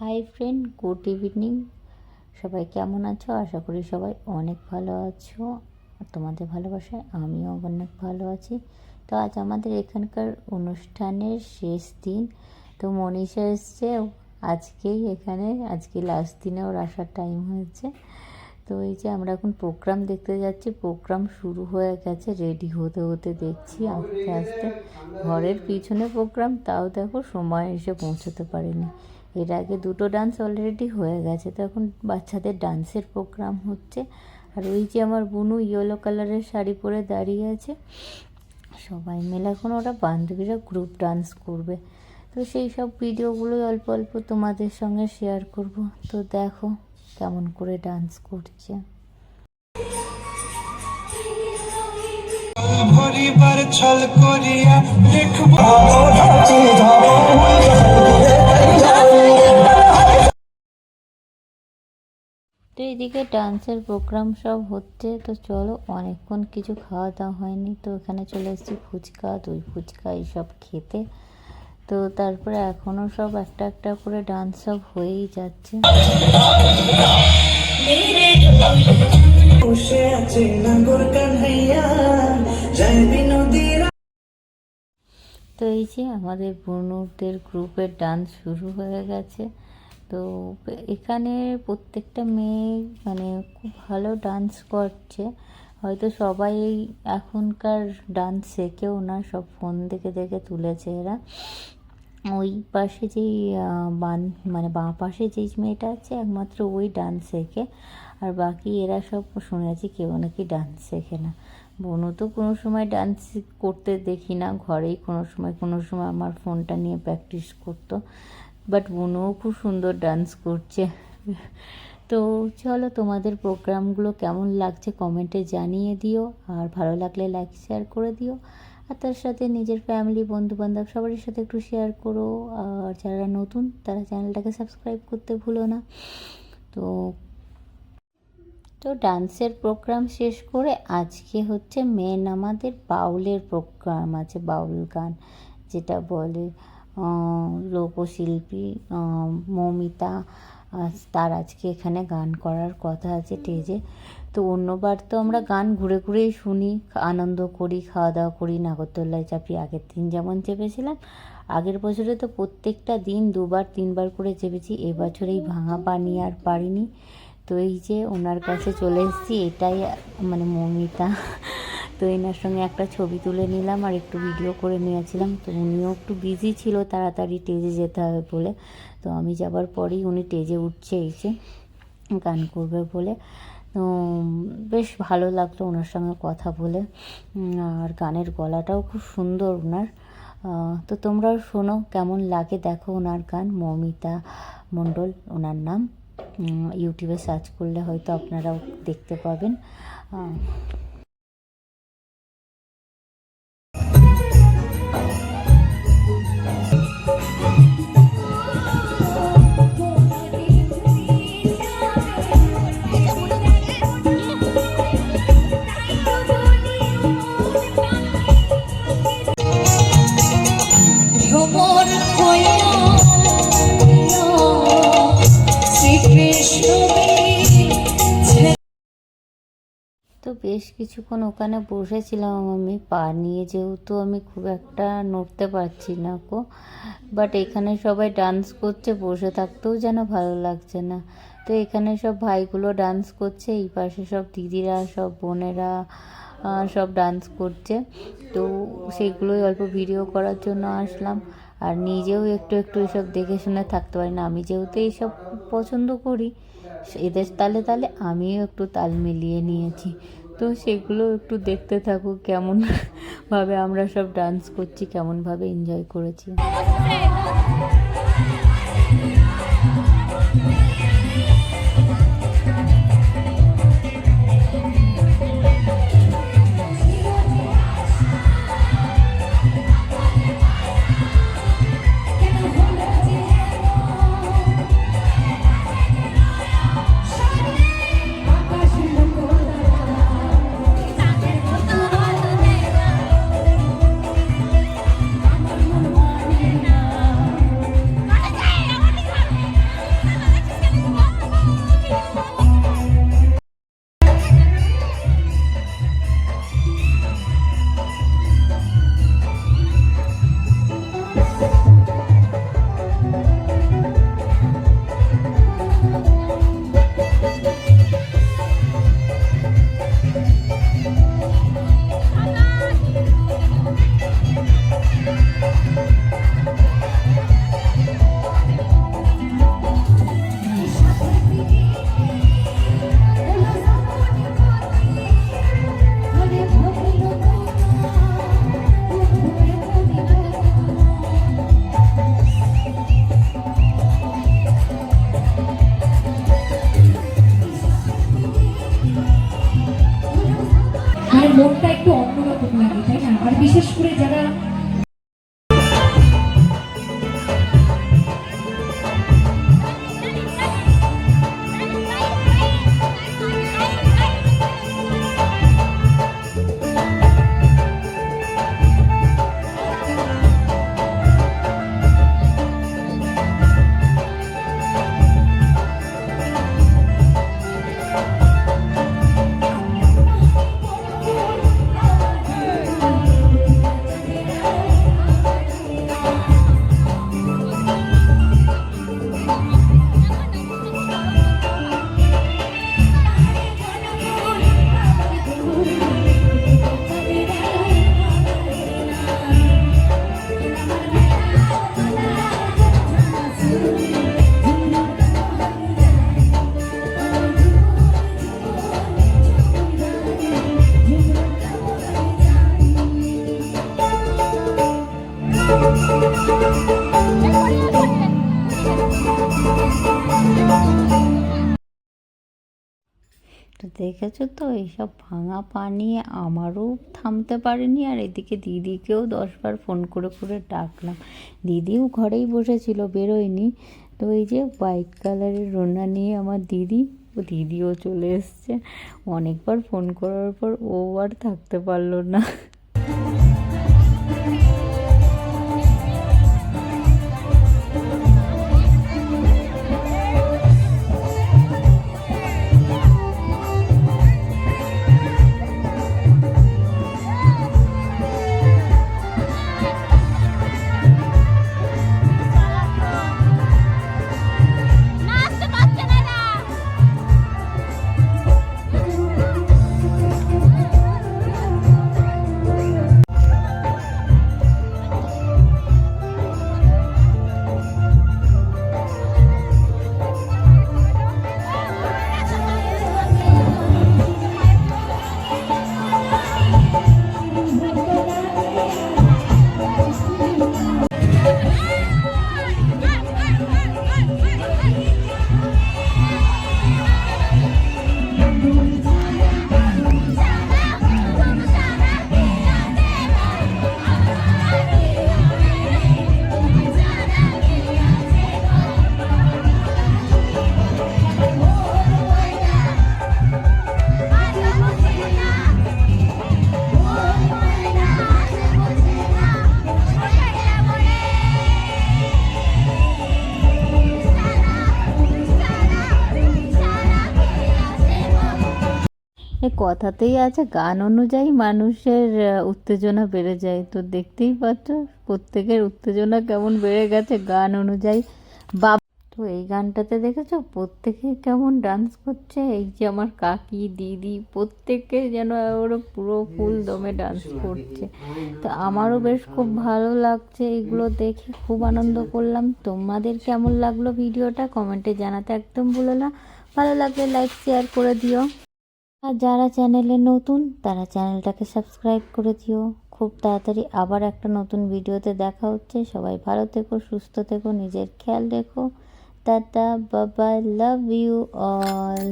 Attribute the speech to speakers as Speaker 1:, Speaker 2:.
Speaker 1: Hi friend good evening সবাই কেমন আছো? আশা করি সবাই অনেক ভালো আছো। তোমাদের ভালোবাসায় আমিও অনেক ভালো আছি। তো আজ আমাদের এখানকার অনুষ্ঠানের শেষ দিন। তো মনীষা এসছে। আজকেই এখানে, আজকে লাস্ট দিনে ওর আসার টাইম হয়েছে। তো এই যে আমরা এখন প্রোগ্রাম দেখতে যাচ্ছি। প্রোগ্রাম শুরু হয়ে গেছে। রেডি হতে হতে দেখছি। আস্তে আস্তে। ঘরের পিছনে প্রোগ্রাম তাও দেখো সময় এসে পৌঁছতে পারেনি। এর আগে দুটো ডান্স অলরেডি হয়ে গেছে। তো এখন বাচ্চাদের ডান্সের প্রোগ্রাম হচ্ছে। আর ওই যে আমার বুনু ইয়েলো কালারের শাড়ি পরে দাঁড়িয়ে আছে, সবাই মিলে এখন ওরা বান্ধবীরা গ্রুপ ডান্স করবে। তো সেই সব ভিডিওগুলোই অল্প অল্প তোমাদের সঙ্গে শেয়ার করব। তো দেখো কেমন করে ডান্স করছে।
Speaker 2: ভরিবার ছল করিয়া দেখব
Speaker 1: তো এইদিকে ডান্সের প্রোগ্রাম সব হচ্ছে। তো চলো অনেকক্ষণ কিছু খাওয়া দাওয়া হয়নি। তো এখানে চলে এসেছি ফুচকা দই ফুচকা এইসব খেতে। তো তারপরে এখনও সব একটা একটা করে ডান্স সব হয়েই যাচ্ছে। তো এই যে আমাদের বনুদের গ্রুপের ডান্স শুরু হয়ে গেছে। তো এখানে প্রত্যেকটা মেয়ে মানে খুব ভালো ডান্স করছে। হয়তো সবাই এই এখনকার ডান্স শেখেও না, সব ফোন দেখে দেখে তুলেছে এরা। ওই পাশে যেই বান মানে বাঁ পাশে যেই মেয়েটা আছে, একমাত্র ওই ডান্স শেখে আর বাকি এরা সব শুনেছি কেউ নাকি ডান্স শেখে না বনু তো কোনো সময় ডান্স করতে দেখি না, ঘরেই কোনো সময় কোনো সময় আমার ফোনটা নিয়ে প্র্যাকটিস করতো। বাট বনুও খুব সুন্দর ডান্স করছে। তো চলো তোমাদের প্রোগ্রামগুলো কেমন লাগছে কমেন্টে জানিয়ে দিও, আর ভালো লাগলে লাইক শেয়ার করে দিও। আর তার সাথে নিজের ফ্যামিলি বন্ধুবান্ধব সবারই সাথে একটু শেয়ার করো। আর যারা নতুন, তারা চ্যানেলটাকে সাবস্ক্রাইব করতে ভুলো না। তো তো ডান্সের প্রোগ্রাম শেষ করে আজকে হচ্ছে মেন আমাদের বাউলের প্রোগ্রাম আছে, বাউল গান, যেটা বলে লোকশিল্পী মৌমিতা তার আজকে এখানে গান করার কথা আছে স্টেজে তো অন্যবার তো আমরা গান ঘুরে ঘুরেই শুনি, আনন্দ করি, খাওয়া দাওয়া করি নাগরদোল্লায় চাপি আগের দিন যেমন চেপেছিলাম। আগের বছরে তো প্রত্যেকটা দিন দুবার, তিনবার করে চেপেছি এবছর এই ভাঙা পানি আর পারিনি। তো এই যে ওনার কাছে চলে এসেছি, এটাই মানে মৌমিতা। তো এনার সঙ্গে একটা ছবি তুলে নিলাম আর একটু ভিডিও করে নিয়েছিলাম। তো উনিও একটু বিজি ছিল, তাড়াতাড়ি টেজে যেতে হবে বলে। তো আমি যাবার পরেই উনি টেজে উঠছে এসে গান করবে বলে। তো বেশ ভালো লাগল ওনার সঙ্গে কথা বলে। আর গানের গলাটাও খুব সুন্দর ওনার তো তোমরাও শোনো কেমন লাগে। দেখো ওনার গান, মৌমিতা মণ্ডল ওনার নাম। ইউটিউবে সার্চ করলে হয়তো আপনারাও দেখতে পাবেন। বেশ কিছুক্ষণ ওখানে বসেছিলাম আমি। পা নিয়ে যেহেতু আমি খুব একটা নড়তে পারছি না কো। বাট এখানে সবাই ডান্স করছে, বসে থাকতেও যেন ভালো লাগছে না। তো এখানে সব ভাইগুলো ডান্স করছে, এই পাশে সব দিদিরা, সব বোনেরা সব ডান্স করছে। তো সেইগুলোই অল্প ভিডিও করার জন্য আসলাম। আর নিজেও একটু একটু এসব দেখে শুনে থাকতে পারি না। আমি যেহেতু এইসব পছন্দ করি, এদের তালে তালে আমিও একটু তাল মিলিয়ে নিয়েছি। তো সেগুলো একটু দেখতে থাকো কেমন ভাবে আমরা সব ডান্স করছি কেমনভাবে এনজয় করেছি।
Speaker 3: ব্যাপারটা একটু অন্যরকম লাগে তাই না? আর বিশেষ করে যারা
Speaker 1: তো দেখেছ তো? এইসব ভাঙা পা নিয়ে আমারও থামতে পারেনি। আর এদিকে দিদিকেও দশবার ফোন করে করে ডাকলাম। দিদিও ঘরেই বসেছিল, বেরোয়নি। তো এই যে হোয়াইট কালারের রোনা নিয়ে আমার দিদি, ও দিদিও চলে এসছে। অনেকবার ফোন করার পর ও আর থাকতে পারল না। কথাতেই আছে গান অনুযায়ী মানুষের উত্তেজনা বেড়ে যায়। তো দেখতেই পাচ্ছ প্রত্যেকের উত্তেজনা কেমন বেড়ে গেছে গান অনুযায়ী। বাপ তো এই গানটাতে দেখেছ প্রত্যেকে কেমন ডান্স করছে? এই যে আমার কাকি দিদি প্রত্যেকে যেন ওরা পুরো ফুল দমে ডান্স করছে। তো আমারও বেশ খুব ভালো লাগছে এগুলো দেখে খুব আনন্দ করলাম। তোমাদের কেমন লাগল ভিডিওটা কমেন্টে জানাতে একদম ভুলো না। ভালো লাগলে লাইক শেয়ার করে দিও। আর যারা চ্যানেলে নতুন, তারা চ্যানেলটাকে সাবস্ক্রাইব করে দিও। খুব তাড়াতাড়ি আবার একটা নতুন ভিডিওতে দেখা হচ্ছে। সবাই ভালো থেকো, সুস্থ থেকো, নিজের খেয়াল রেখো। টাটা বাবা লাভ ইউ অল।